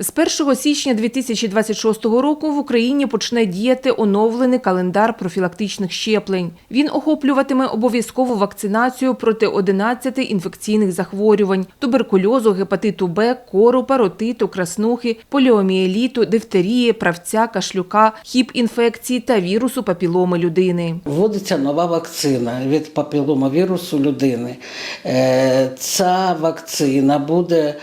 З 1 січня 2026 року в Україні почне діяти оновлений календар профілактичних щеплень. Він охоплюватиме обов'язкову вакцинацію проти 11 інфекційних захворювань – туберкульозу, гепатиту Б, кору, паротиту, краснухи, поліомієліту, дифтерії, правця, кашлюка, хіп-інфекції та вірусу папіломи людини. Вводиться нова вакцина від папіломавірусу людини. Е, Ця вакцина буде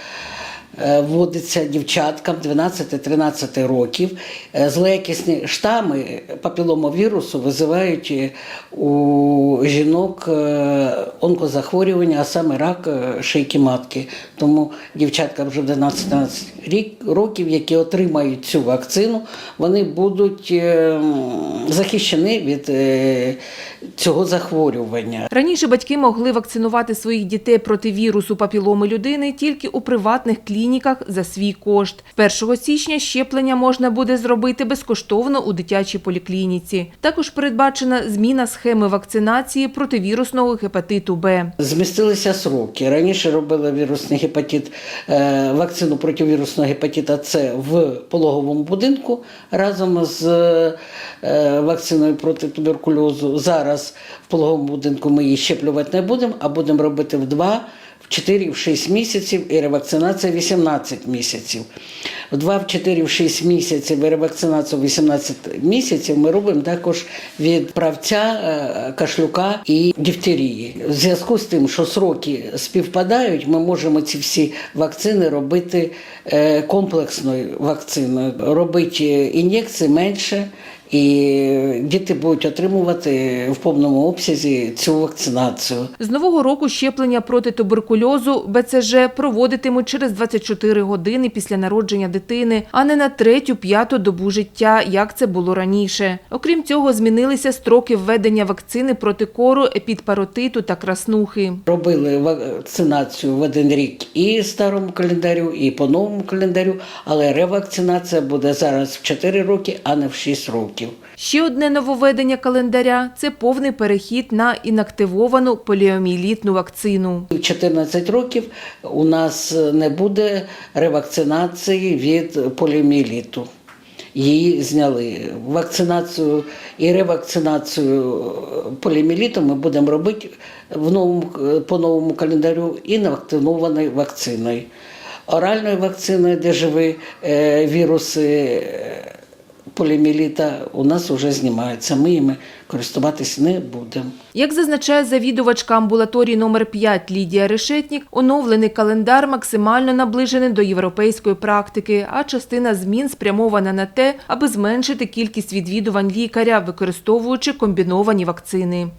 вводиться дівчаткам 12-13 років. Е, Злоякісні штами папіломавірусу визивають е, у жінок е, онкозахворювання, а саме рак е, шийки матки. Тому дівчатка вже в 12-13 рік- років, які отримають цю вакцину, вони будуть е, захищені від е, цього захворювання. Раніше батьки могли вакцинувати своїх дітей проти вірусу папіломи людини тільки у приватних клініках за свій кошт. 1 січня щеплення можна буде зробити безкоштовно у дитячій поліклініці. Також передбачена зміна схеми вакцинації проти вірусного гепатиту Б. Змістилися сроки. Раніше робили вірусний гепатит, е, вакцину проти вірусного гепатита С в пологовому будинку разом з е, вакциною проти туберкульозу. Зараз в пологовому будинку ми її щеплювати не будемо, а будемо робити в 2, в 4, в 6 місяців і ревакцинація 18 місяців. В 2, в 4, в 6 місяців і ревакцинацію 18 місяців ми робимо також від правця, е, кашлюка і дифтерії. В зв'язку з тим, що сроки співпадають, ми можемо ці всі вакцини робити е, комплексною вакциною, робити ін'єкції менше. І діти будуть отримувати в повному обсязі цю вакцинацію. З нового року щеплення проти туберкульозу БЦЖ проводитимуть через 24 години після народження дитини, а не на третю-п'яту добу життя, як це було раніше. Окрім цього, змінилися строки введення вакцини проти кору, епідпаротиту та краснухи. Робили вакцинацію в один рік і старому календарю, і по новому календарю, але ревакцинація буде зараз в 4 роки, а не в 6 років. Ще одне нововведення календаря – це повний перехід на інактивовану поліомієлітну вакцину. В 14 років у нас не буде ревакцинації від поліомієліту. Її зняли. Вакцинацію і ревакцинацію поліомієліту ми будемо робити в новому, по новому календарю інактивованою вакциною. Оральною вакциною, де живі е, віруси е, у нас вже знімаються. Ми їми користуватись не будемо. Як зазначає завідувачка амбулаторії номер 5 Лідія Решетнік, оновлений календар максимально наближений до європейської практики, а частина змін спрямована на те, аби зменшити кількість відвідувань лікаря, використовуючи комбіновані вакцини.